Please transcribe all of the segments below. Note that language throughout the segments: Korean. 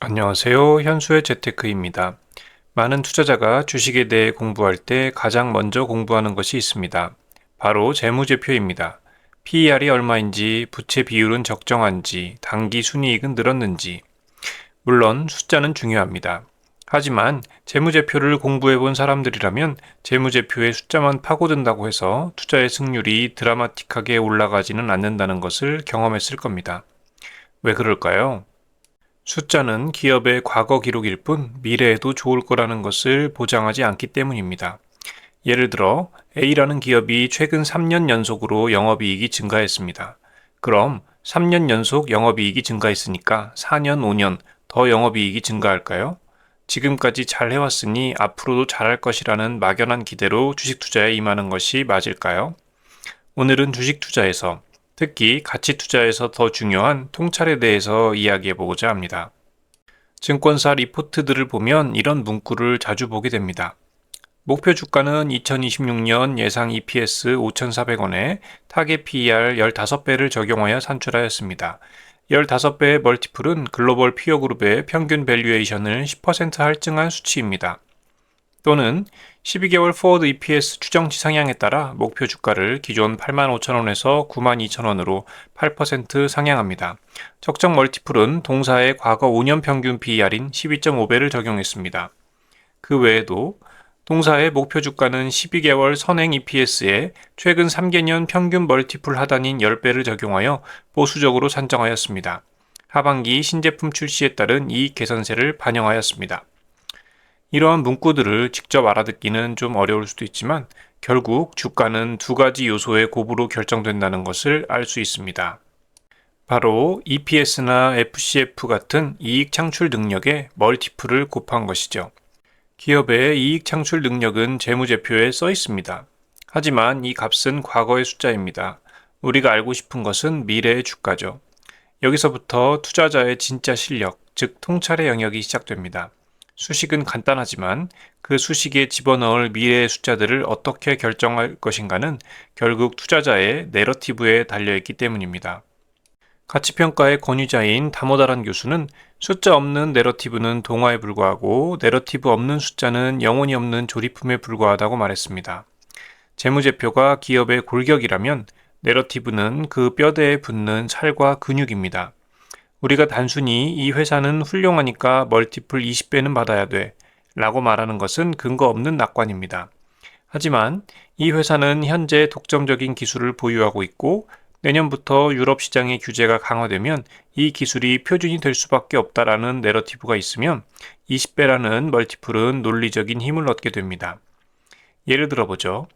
안녕하세요. 현수의 재테크입니다. 많은 투자자가 주식에 대해 공부할 때 가장 먼저 공부하는 것이 있습니다. 바로 재무제표입니다. PER이 얼마인지, 부채 비율은 적정한지, 단기 순이익은 늘었는지. 물론 숫자는 중요합니다. 하지만 재무제표를 공부해 본 사람들이라면 재무제표의 숫자만 파고든다고 해서 투자의 승률이 드라마틱하게 올라가지는 않는다는 것을 경험했을 겁니다. 왜 그럴까요? 숫자는 기업의 과거 기록일 뿐 미래에도 좋을 거라는 것을 보장하지 않기 때문입니다. 예를 들어 A라는 기업이 최근 3년 연속으로 영업이익이 증가했습니다. 그럼 3년 연속 영업이익이 증가했으니까 4년, 5년 더 영업이익이 증가할까요? 지금까지 잘 해왔으니 앞으로도 잘할 것이라는 막연한 기대로 주식 투자에 임하는 것이 맞을까요? 오늘은 주식 투자에서 특히 가치 투자에서 더 중요한 통찰에 대해서 이야기해 보고자 합니다. 증권사 리포트들을 보면 이런 문구를 자주 보게 됩니다. 목표 주가는 2026년 예상 EPS 5,400원에 타겟 PER 15배를 적용하여 산출하였습니다. 15배의 멀티플은 글로벌 피어 그룹의 평균 밸류에이션을 10% 할증한 수치입니다. 또는 12개월 포워드 EPS 추정치 상향에 따라 목표 주가를 기존 85,000원에서 92,000원으로 8% 상향합니다. 적정 멀티플은 동사의 과거 5년 평균 PER인 12.5배를 적용했습니다. 그 외에도 동사의 목표 주가는 12개월 선행 EPS에 최근 3개년 평균 멀티플 하단인 10배를 적용하여 보수적으로 산정하였습니다. 하반기 신제품 출시에 따른 이익 개선세를 반영하였습니다. 이러한 문구들을 직접 알아듣기는 좀 어려울 수도 있지만 결국 주가는 두 가지 요소의 곱으로 결정된다는 것을 알 수 있습니다. 바로 EPS나 FCF 같은 이익 창출 능력에 멀티플을 곱한 것이죠. 기업의 이익 창출 능력은 재무제표에 써 있습니다. 하지만 이 값은 과거의 숫자입니다. 우리가 알고 싶은 것은 미래의 주가죠. 여기서부터 투자자의 진짜 실력, 즉 통찰의 영역이 시작됩니다. 수식은 간단하지만 그 수식에 집어넣을 미래의 숫자들을 어떻게 결정할 것인가는 결국 투자자의 내러티브에 달려있기 때문입니다. 가치평가의 권위자인 다모다란 교수는 숫자 없는 내러티브는 동화에 불과하고 내러티브 없는 숫자는 영혼이 없는 조리품에 불과하다고 말했습니다. 재무제표가 기업의 골격이라면 내러티브는 그 뼈대에 붙는 살과 근육입니다. 우리가 단순히 이 회사는 훌륭하니까 멀티플 20배는 받아야 돼 라고 말하는 것은 근거 없는 낙관입니다. 하지만 이 회사는 현재 독점적인 기술을 보유하고 있고 내년부터 유럽 시장의 규제가 강화되면 이 기술이 표준이 될 수밖에 없다라는 내러티브가 있으면 20배라는 멀티플은 논리적인 힘을 얻게 됩니다. 예를 들어 보죠.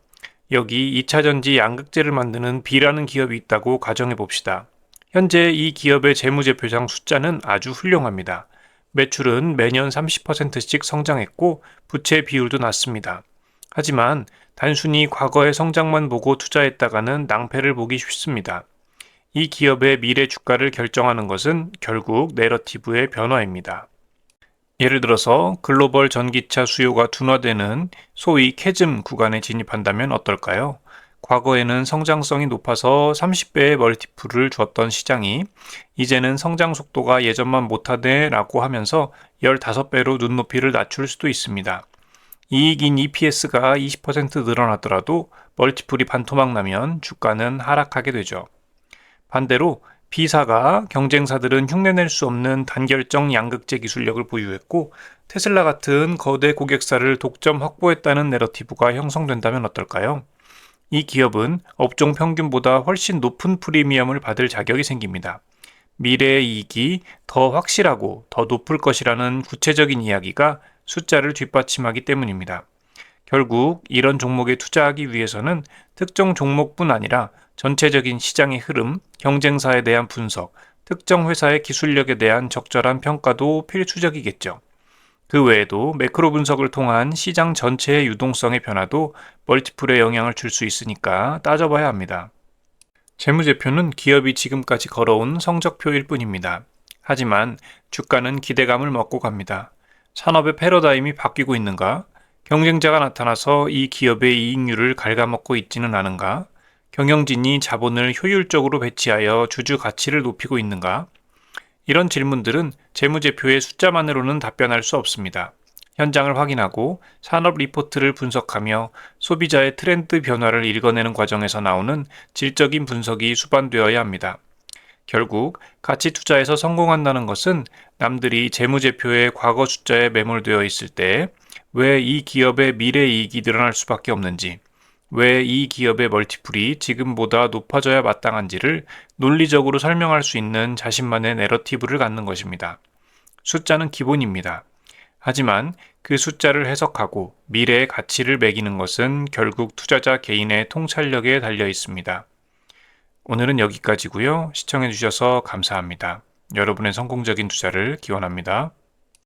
여기 2차전지 양극재를 만드는 B라는 기업이 있다고 가정해 봅시다. 현재 이 기업의 재무제표상 숫자는 아주 훌륭합니다. 매출은 매년 30%씩 성장했고 부채 비율도 낮습니다. 하지만 단순히 과거의 성장만 보고 투자했다가는 낭패를 보기 쉽습니다. 이 기업의 미래 주가를 결정하는 것은 결국 내러티브의 변화입니다. 예를 들어서 글로벌 전기차 수요가 둔화되는 소위 캐즘 구간에 진입한다면 어떨까요? 과거에는 성장성이 높아서 30배의 멀티플을 줬던 시장이 이제는 성장 속도가 예전만 못하네 라고 하면서 15배로 눈높이를 낮출 수도 있습니다. 이익인 EPS가 20% 늘어나더라도 멀티플이 반토막 나면 주가는 하락하게 되죠. 반대로 B사가 경쟁사들은 흉내낼 수 없는 단결정 양극재 기술력을 보유했고 테슬라 같은 거대 고객사를 독점 확보했다는 내러티브가 형성된다면 어떨까요? 이 기업은 업종 평균보다 훨씬 높은 프리미엄을 받을 자격이 생깁니다. 미래의 이익이 더 확실하고 더 높을 것이라는 구체적인 이야기가 숫자를 뒷받침하기 때문입니다. 결국 이런 종목에 투자하기 위해서는 특정 종목뿐 아니라 전체적인 시장의 흐름, 경쟁사에 대한 분석, 특정 회사의 기술력에 대한 적절한 평가도 필수적이겠죠. 그 외에도 매크로 분석을 통한 시장 전체의 유동성의 변화도 멀티플에 영향을 줄 수 있으니까 따져봐야 합니다. 재무제표는 기업이 지금까지 걸어온 성적표일 뿐입니다. 하지만 주가는 기대감을 먹고 갑니다. 산업의 패러다임이 바뀌고 있는가? 경쟁자가 나타나서 이 기업의 이익률을 갉아먹고 있지는 않은가? 경영진이 자본을 효율적으로 배치하여 주주 가치를 높이고 있는가? 이런 질문들은 재무제표의 숫자만으로는 답변할 수 없습니다. 현장을 확인하고 산업 리포트를 분석하며 소비자의 트렌드 변화를 읽어내는 과정에서 나오는 질적인 분석이 수반되어야 합니다. 결국 가치 투자에서 성공한다는 것은 남들이 재무제표의 과거 숫자에 매몰되어 있을 때 왜 이 기업의 미래 이익이 늘어날 수밖에 없는지, 왜 이 기업의 멀티플이 지금보다 높아져야 마땅한지를 논리적으로 설명할 수 있는 자신만의 내러티브를 갖는 것입니다. 숫자는 기본입니다. 하지만 그 숫자를 해석하고 미래의 가치를 매기는 것은 결국 투자자 개인의 통찰력에 달려 있습니다. 오늘은 여기까지고요. 시청해 주셔서 감사합니다. 여러분의 성공적인 투자를 기원합니다.